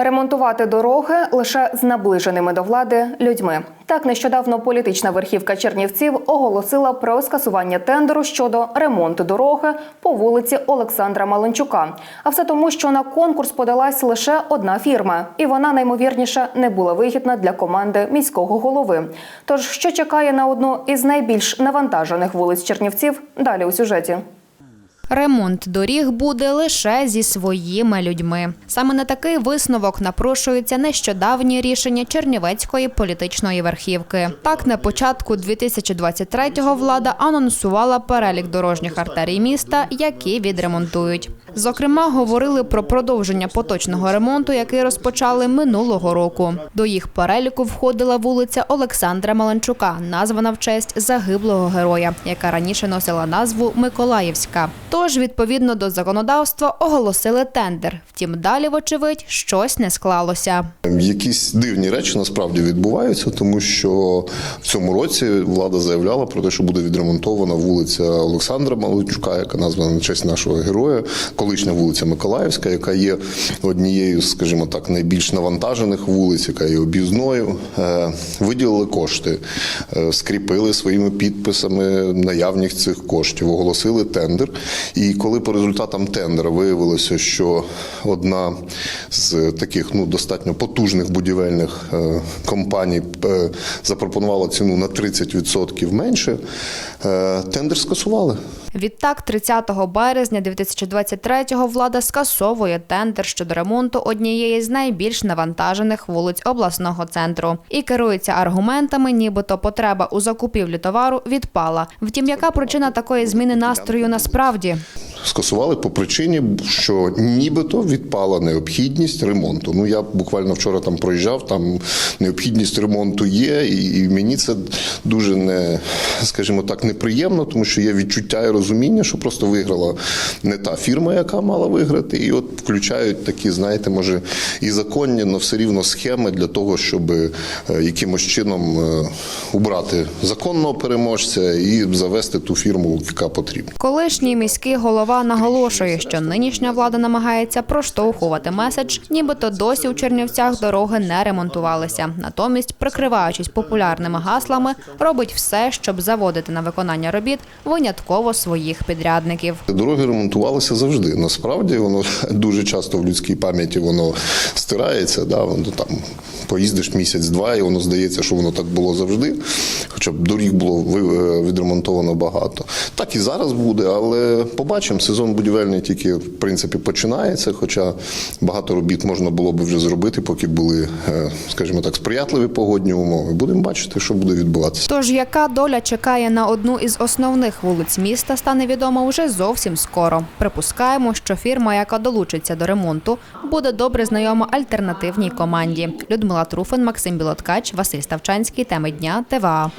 Ремонтувати дороги лише з наближеними до влади людьми. Так нещодавно політична верхівка Чернівців оголосила про скасування тендеру щодо ремонту дороги по вулиці Олександра Маленчука. А все тому, що на конкурс подалась лише одна фірма, і вона наймовірніше не була вигідна для команди міського голови. Тож, що чекає на одну із найбільш навантажених вулиць Чернівців, далі у сюжеті. Ремонт доріг буде лише зі своїми людьми. Саме на такий висновок напрошується нещодавнє рішення Чернівецької політичної верхівки. Так, на початку 2023-го влада анонсувала перелік дорожніх артерій міста, які відремонтують. Зокрема, говорили про продовження поточного ремонту, який розпочали минулого року. До їх переліку входила вулиця Олександра Маленчука, названа в честь загиблого героя, яка раніше носила назву Миколаївська. Тож, відповідно до законодавства, оголосили тендер. Втім, далі, вочевидь, щось не склалося. Якісь дивні речі насправді відбуваються, тому що в цьому році влада заявляла про те, що буде відремонтована вулиця Олександра Маличука, яка названа на честь нашого героя, колишня вулиця Миколаївська, яка є однією, скажімо так, найбільш навантажених вулиць, яка є об'їзною. Е, Виділили кошти, е, скріпили своїми підписами наявність цих коштів, оголосили тендер. І коли по результатам тендера виявилося, що одна з таких ну достатньо потужних будівельних е, компаній е, запропонувала ціну на 30% менше, е, тендер скасували. Відтак, 30 березня 2023-го влада скасовує тендер щодо ремонту однієї з найбільш навантажених вулиць обласного центру і керується аргументами, нібито потреба у закупівлі товару відпала. Втім, яка причина такої зміни настрою насправді? Скасували по причині, що нібито відпала необхідність ремонту. Ну я буквально вчора там проїжджав, там необхідність ремонту є, і, і мені це дуже не, скажімо так, неприємно, тому що є відчуття і розуміння, що просто виграла не та фірма, яка мала виграти, і от включають такі, знаєте, може і законні, але все рівно схеми для того, щоб е, якимось чином е, убрати законного переможця і завести ту фірму, яка потрібна. Колишній міський голова наголошує, що нинішня влада намагається проштовхувати меседж, нібито досі у Чернівцях дороги не ремонтувалися. Натомість, прикриваючись популярними гаслами, робить все, щоб заводити на виконання робіт винятково своїх підрядників. Дороги ремонтувалися завжди. Насправді воно дуже часто в людській пам'яті воно стирається. Да? Воно там поїздиш місяць-два, і воно здається, що воно так було завжди. Хоча б доріг було е, відремонтовано багато. Так і зараз буде, але побачимо. Сезон будівельний тільки в принципі починається. Хоча багато робіт можна було б вже зробити, поки були, е, скажімо так, сприятливі погодні умови. Будемо бачити, що буде відбуватися. Тож яка доля чекає на одну із основних вулиць міста, стане відомо вже зовсім скоро. Припускаємо, що фірма, яка долучиться до ремонту, буде добре знайома альтернативній команді. Людмила Труфин, Максим Білоткач, Василь Ставчанський. Теми дня ТВА.